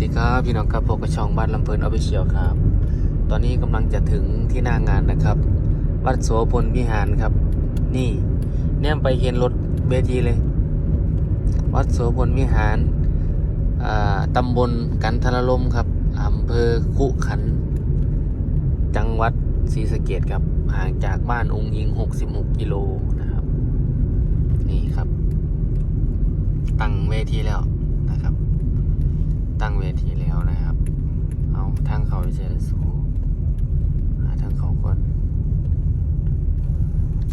ดีครับพี่น้องครับพบกับช่องบ้านลำเพลินออฟฟิเชียลครับ ตอนนี้กำลังจะถึงที่หน้างานนะครับ วัดโสพลวิหารครับ นี่แนมไปเห็นรถเวทีเลย วัดโสพลวิหารอ่าตำบลกันทรลมครับอำเภอคุขัน จังหวัดศรีสะเกดครับห่างจากบ้านองค์ยิง 66 กิโลนะครับ นี่ครับ ตั้งเวทีแล้ว ตั้งเวทีแล้วนะครับ เอาทางเขาไปเจอสูหาทางเขาก่อน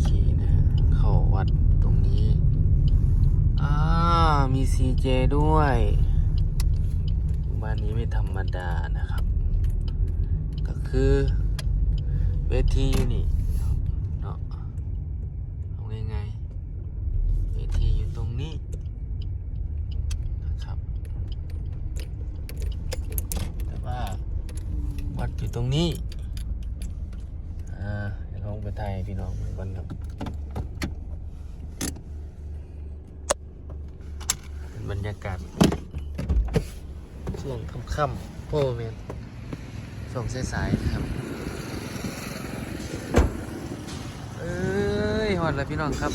ขี่นะฮะเข้าวัดตรงนี้ อ่า มีซีเจด้วย บ้านนี้ไม่ธรรมดานะครับ ก็คือเวทีอยู่นี่เนาะเอาง่ายๆเวทีอยู่ตรงนี้นะครับ แต่ว่าวัด อยู่ตรงนี้ อ่าเดี๋ยวลองไปถ่ายพี่น้องเหมือนกันครับเป็นบรรยากาศ ช่วงค่ำๆโพเมนช่วงสายๆนะครับ เอ้ยหอดแล้วพี่น้องครับ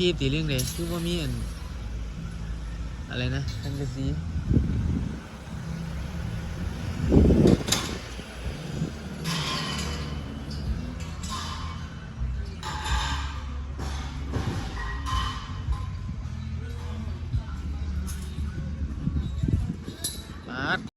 งั้นฟรีตีเรื่องเลยคือว่ามีอันอะไรนะทังกะซีมาด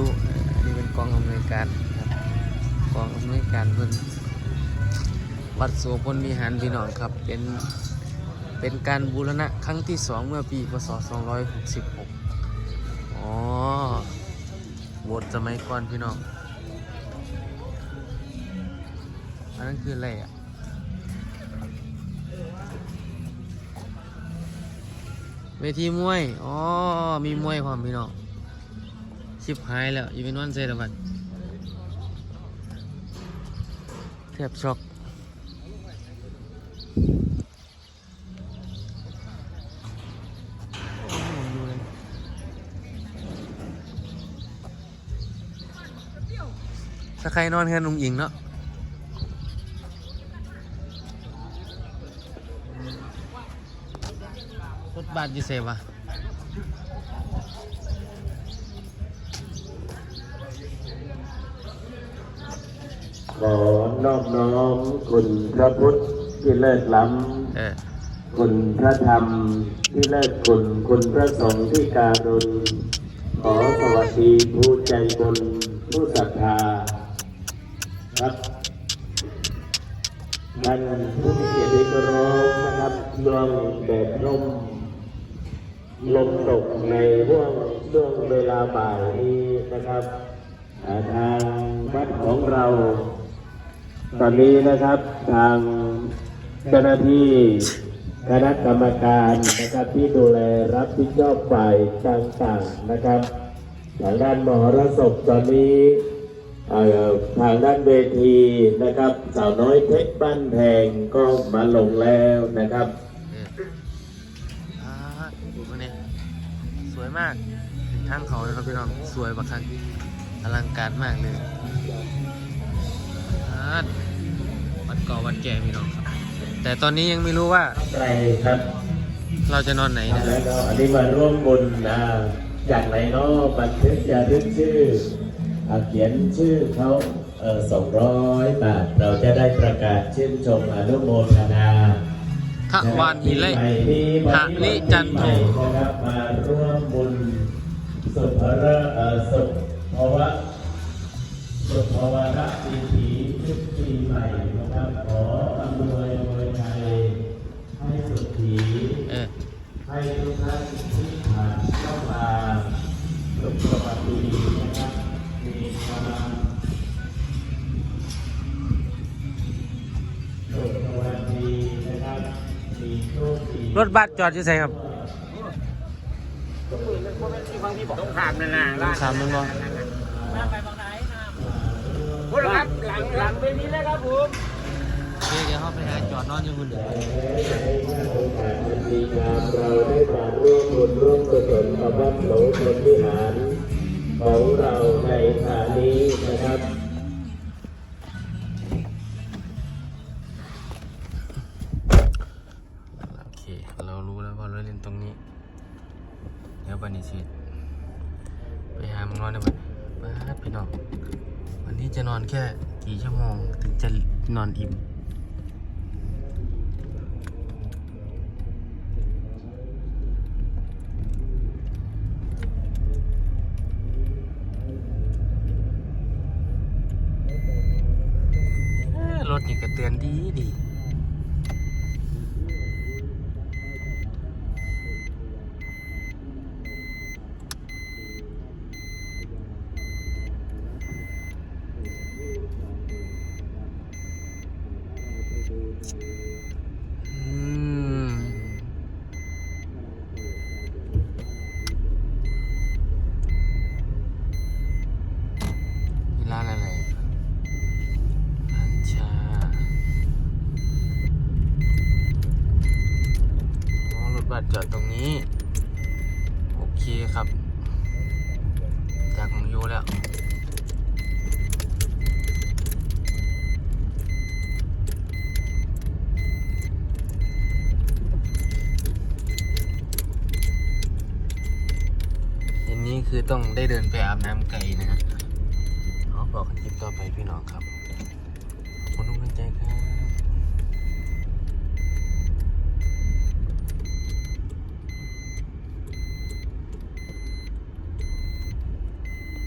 ดูอันนี้เป็นกองอำนวยการครับกองอำนวยการเพิ่นวัดโสพลวิหารพี่น้องครับ เป็น เป็นการบูรณะครั้งที่สองเมื่อปีพศ 266 อ๋อโบสถ์สมัยก่อนพี่น้อง อันนั้นคืออะไรอะเวทีมวย อ๋อ มีมวยความพี่น้อง ชิบหายแล้วอีเวนต์วันเซอร์บันแทบช็อกถ้าใครนอนแค่นุงอิงเนาะรถบาทอยี่เซวะ อนอบน้อมคุณพระพุทธที่เลิศล้เออำคุณพระธรรมที่เลิศคุณคุณพระสงฆ์ที่การุณขอสวัสดีผู้ใจบุญผู้ศรัทธาครับท่านผู้มีเกียรติที่เคารพนะครับช่วงแดดร่มลมตกในห่วงช่วงเวลาบ่ายนี้นะครับอ่าทางวัดของเรา ตอนนี้นะครับทางเจ้าหน้าที่คณะกรรมการนะครับที่ดูแลรับผิดชอบฝ่ายต่างๆนะครับทางด้านมหรสพตอนนี้ทางด้านเวทีนะครับสาวน้อยเพชรบ้านแพงก็มาลงแล้วนะครับดูข้างนี้สวยมากทางเขาเลยครับพี่น้องสวยบักคักอลังการมากเลย วัดเก่อวัดแก่พี่น้องครับ แต่ตอนนี้ยังไม่รู้ว่าใครครับเราจะนอนไหนนะแล้วก็อันนี้มาร่วมบุญนะจากไหนเนาะบันทึกจารึกชื่ออะเขียนชื่อเขาเออสองร้อยบาท เราจะได้ประกาศชื่นชมอนุโมทนาทวานหิเลหะหะลิจันโทนะครับมาร่วมบุญสุภระเอ่อสุภวะสุภวระปีถีชุดปี ใหม่นะครับขออำนวยอวยชัยให้สุขีเออให้ทุกท่านที่ผ่านเข้ามาสุขสวัสดีนะครับมีความสุขสวัสดีนะครับมีโชคดีรถบัสจอดอยู่ไสครับต้องถามนั่นน่ะล่ะสามมันบ่ พูดครับหลังหลังเป็นนี้เลยครับผมโอเคเดี๋ยวเขาไปหาจอดนอนอยู่คุณโอกาสอันดีงามเราได้มาร่วมบุญร่วมกุศลกับวัดโสธรวิหารของเราในฐานี้นะครับโอเคเรารู้แล้วว่าเราเล่นตรงนี้ เดี๋ยวบันนี้สิไปหามึงนอนได้ไหาดพี่น้องวันนี้จะนอนแค่กี่ชั่วโมง ถึงจะนอนอิ่มรถนี่ก็เตือนดีดี อืมนี่ร้านอะไรร้านชาอ๋อรถบัส จอดตรงนี้ โอเคครับจากของยูแล้วเย็นนี้คือต้องได้เดินไปอาบน้ำไกลนะฮะเอาบอกคลิปต่อไปพี่น้องครับขอบคุณทุกกำลังใจ